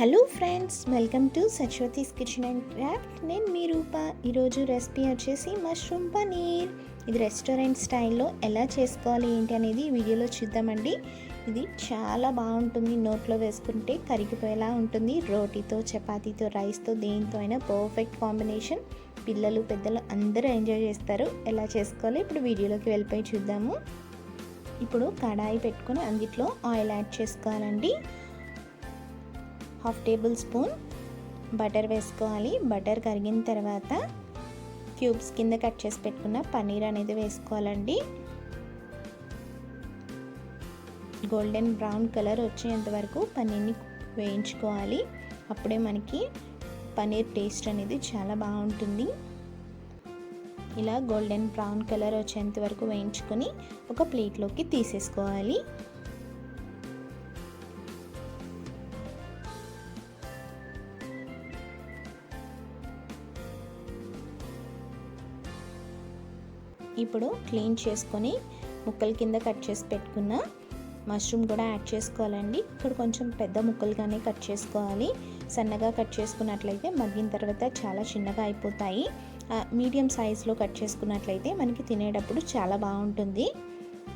Hello friends welcome to Saswathi's kitchen and craft. నేను మీ రూప. ఈరోజు రెసిపీ వచ్చేసి మష్రూమ్ పనీర్. ఇది రెస్టారెంట్ స్టైల్లో ఎలా చేసుకోవాలి ఏంటి అనేది వీడియోలో చూద్దామండి. ఇది చాలా బాగుంటుంది. నోట్లో వేసుకుంటే కరిగిపోయేలా ఉంటుంది. రోటీతో చపాతీతో రైస్తో దేంతో అయినా పర్ఫెక్ట్ కాంబినేషన్. పిల్లలు పెద్దలు అందరూ ఎంజాయ్ చేస్తారు. ఎలా చేసుకోవాలి ఇప్పుడు వీడియోలోకి వెళ్ళిపోయి చూద్దాము. ఇప్పుడు కడాయి పెట్టుకొని అందుట్లో ఆయిల్ యాడ్ చేసుకోవాలండి. హాఫ్ టేబుల్ స్పూన్ బటర్ వేసుకోవాలి. బటర్ కరిగిన తర్వాత క్యూబ్స్ కింద కట్ చేసి పెట్టుకున్న పన్నీర్ అనేది వేసుకోవాలండి. గోల్డెన్ బ్రౌన్ కలర్ వచ్చేంత వరకు పన్నీర్ని వేయించుకోవాలి. అప్పుడే మనకి పన్నీర్ టేస్ట్ అనేది చాలా బాగుంటుంది. ఇలా గోల్డెన్ బ్రౌన్ కలర్ వచ్చేంత వరకు వేయించుకొని ఒక ప్లేట్లోకి తీసేసుకోవాలి. ఇప్పుడు క్లీన్ చేసుకొని ముక్కల కింద కట్ చేసి పెట్టుకున్న మష్రూమ్ కూడా యాడ్ చేసుకోవాలండి. ఇక్కడ కొంచెం పెద్ద ముక్కలుగానే కట్ చేసుకోవాలి. సన్నగా కట్ చేసుకున్నట్లయితే మగ్గిన తర్వాత చాలా చిన్నగా అయిపోతాయి. మీడియం సైజులో కట్ చేసుకున్నట్లయితే మనకి తినేటప్పుడు చాలా బాగుంటుంది.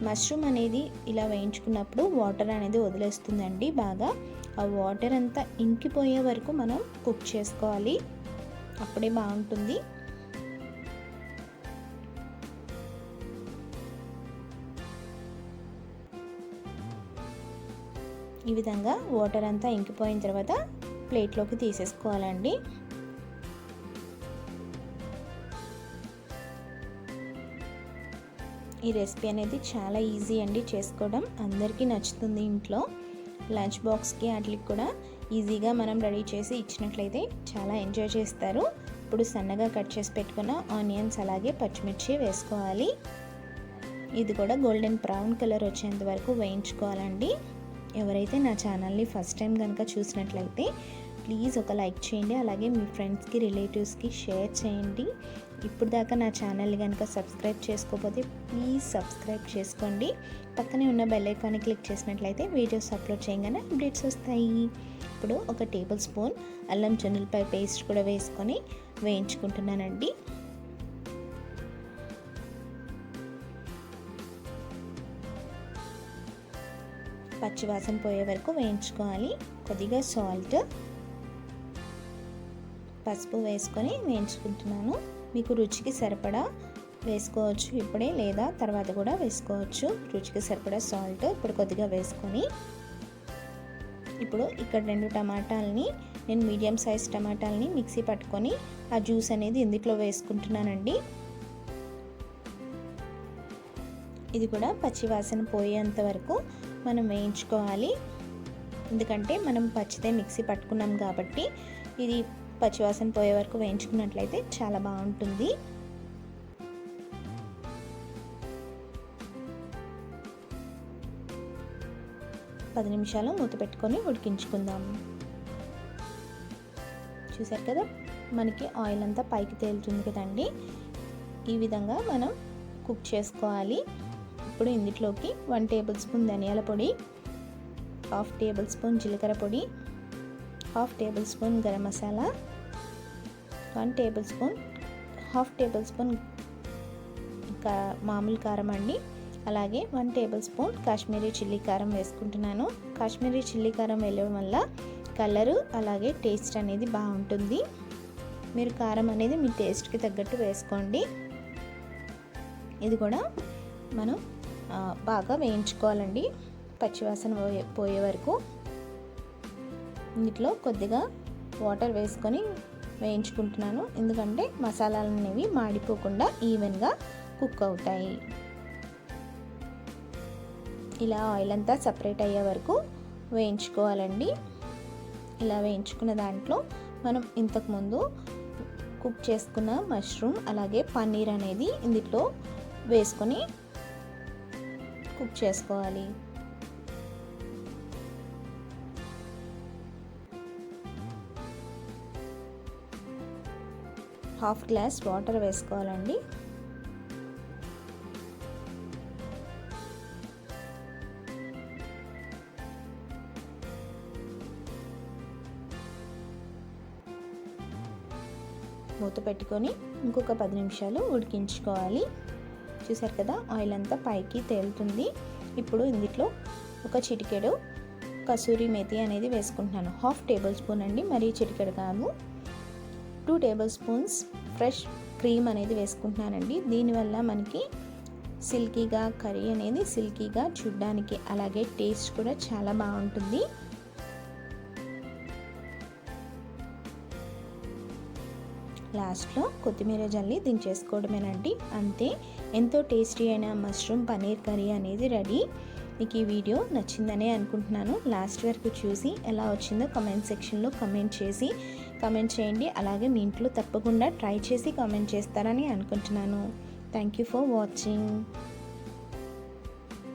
మష్రూమ్ అనేది ఇలా వేయించుకున్నప్పుడు వాటర్ అనేది వదిలేస్తుందండి బాగా. ఆ వాటర్ అంతా ఇంకిపోయే వరకు మనం కుక్ చేసుకోవాలి. అప్పుడే బాగుంటుంది. ఈ విధంగా వాటర్ అంతా ఇంకిపోయిన తర్వాత ప్లేట్లోకి తీసేసుకోవాలండి. ఈ రెసిపీ అనేది చాలా ఈజీ అండి చేసుకోవడం. అందరికీ నచ్చుతుంది ఇంట్లో. లంచ్ బాక్స్కి వాటికి కూడా ఈజీగా మనం రెడీ చేసి ఇచ్చినట్లయితే చాలా ఎంజాయ్ చేస్తారు. ఇప్పుడు సన్నగా కట్ చేసి పెట్టుకున్న ఆనియన్స్ అలాగే పచ్చిమిర్చి వేసుకోవాలి. ఇది కూడా గోల్డెన్ బ్రౌన్ కలర్ వచ్చేంత వరకు వేయించుకోవాలండి. ఎవరైతే నా ఛానల్ని ఫస్ట్ టైం కనుక చూసినట్లయితే ప్లీజ్ ఒక లైక్ చేయండి. అలాగే మీ ఫ్రెండ్స్కి రిలేటివ్స్కి షేర్ చేయండి. ఇప్పుడు దాకా నా ఛానల్ని కనుక సబ్స్క్రైబ్ చేసుకోకపోతే ప్లీజ్ సబ్స్క్రైబ్ చేసుకోండి. పక్కనే ఉన్న బెల్ ఐకాన్ని క్లిక్ చేసినట్లయితే వీడియోస్ అప్లోడ్ చేయగానే అప్డేట్స్ వస్తాయి. ఇప్పుడు ఒక టేబుల్ స్పూన్ అల్లం చెన్నులపై పేస్ట్ కూడా వేసుకొని వేయించుకుంటున్నానండి. పచ్చివాసన పోయే వరకు వేయించుకోవాలి. కొద్దిగా సాల్ట్ పసుపు వేసుకొని వేయించుకుంటున్నాను. మీకు రుచికి సరిపడా వేసుకోవచ్చు ఇప్పుడే లేదా తర్వాత కూడా వేసుకోవచ్చు. రుచికి సరిపడా సాల్ట్ ఇప్పుడు కొద్దిగా వేసుకొని. ఇప్పుడు ఇక్కడ రెండు టమాటాలని నేను మీడియం సైజ్ టమాటాలని మిక్సీ పట్టుకొని ఆ జ్యూస్ అనేది ఇందులో వేసుకుంటున్నానండి. ఇది కూడా పచ్చివాసన పోయేంత వరకు మనం వేయించుకోవాలి. ఎందుకంటే మనం పచ్చితే మిక్సీ పట్టుకున్నాం కాబట్టి ఇది పచ్చివాసన పోయే వరకు వేయించుకున్నట్లయితే చాలా బాగుంటుంది. పది నిమిషాలు మూత పెట్టుకొని ఉడికించుకుందాం. చూసారు కదా మనకి ఆయిల్ అంతా పైకి తేలుతుంది కదండి. ఈ విధంగా మనం కుక్ చేసుకోవాలి. ఇప్పుడు ఇందులోకి వన్ టేబుల్ స్పూన్ ధనియాల పొడి హాఫ్ టేబుల్ స్పూన్ జీలకర్ర పొడి half tablespoon garam masala one tablespoon half tablespoon మామూలు కారం అండి. అలాగే one tablespoon Kashmiri chilli కారం వేసుకుంటున్నాను. కాశ్మీరీ చిల్లీ కారం వేయడం వల్ల కలరు అలాగే టేస్ట్ అనేది బాగుంటుంది. మీరు కారం అనేది మీ టేస్ట్కి తగ్గట్టు వేసుకోండి. ఇది కూడా మనం బాగా వేయించుకోవాలండి. పచ్చివాసన పోయే పోయే వరకు. ఇందులో కొద్దిగా వాటర్ వేసుకొని వేయించుకుంటున్నాను. ఎందుకంటే మసాలాలు అనేవి మాడిపోకుండా ఈవెన్గా కుక్ అవుతాయి. ఇలా ఆయిల్ అంతా సపరేట్ అయ్యే వరకు వేయించుకోవాలండి. ఇలా వేయించుకున్న దాంట్లో మనం ఇంతకుముందు కుక్ చేసుకున్న మష్రూమ్ అలాగే పన్నీర్ అనేది ఇందులో వేసుకొని కుక్ చేసుకోవాలి. హాఫ్ గ్లాస్ వాటర్ వేసుకోవాలండి. మూత పెట్టుకొని ఇంకొక పది నిమిషాలు ఉడికించుకోవాలి. చూసారు కదా ఆయిల్ అంతా పైకి తేలుతుంది. ఇప్పుడు ఇందులో ఒక చిటికెడు కసూరి మేతి అనేది వేసుకుంటున్నాను. హాఫ్ టేబుల్ స్పూన్ అండి మరీ చిటికెడు కాదు. Two tablespoons fresh cream అనేది వేసుకుంటున్నానండి. దీనివల్ల మనకి సిల్కీగా కర్రీ అనేది సిల్కీగా చూడ్డానికి అలాగే టేస్ట్ కూడా చాలా బాగుంటుంది. లాస్ట్లో కొత్తిమీర జల్లి దించేసుకోవడమేనండి. అంతే. ఎంతో టేస్టీ అయిన మష్రూమ్ పనీర్ కర్రీ అనేది రెడీ. మీకు ఈ వీడియో నచ్చిందనే అనుకుంటున్నాను. లాస్ట్ వరకు చూసి ఎలా వచ్చిందో కమెంట్ సెక్షన్లో కమెంట్ చేసి కమెంట్ చేయండి. అలాగే మీ ఇంట్లో తప్పకుండా ట్రై చేసి కమెంట్ చేస్తారని అనుకుంటున్నాను. Thank you for watching.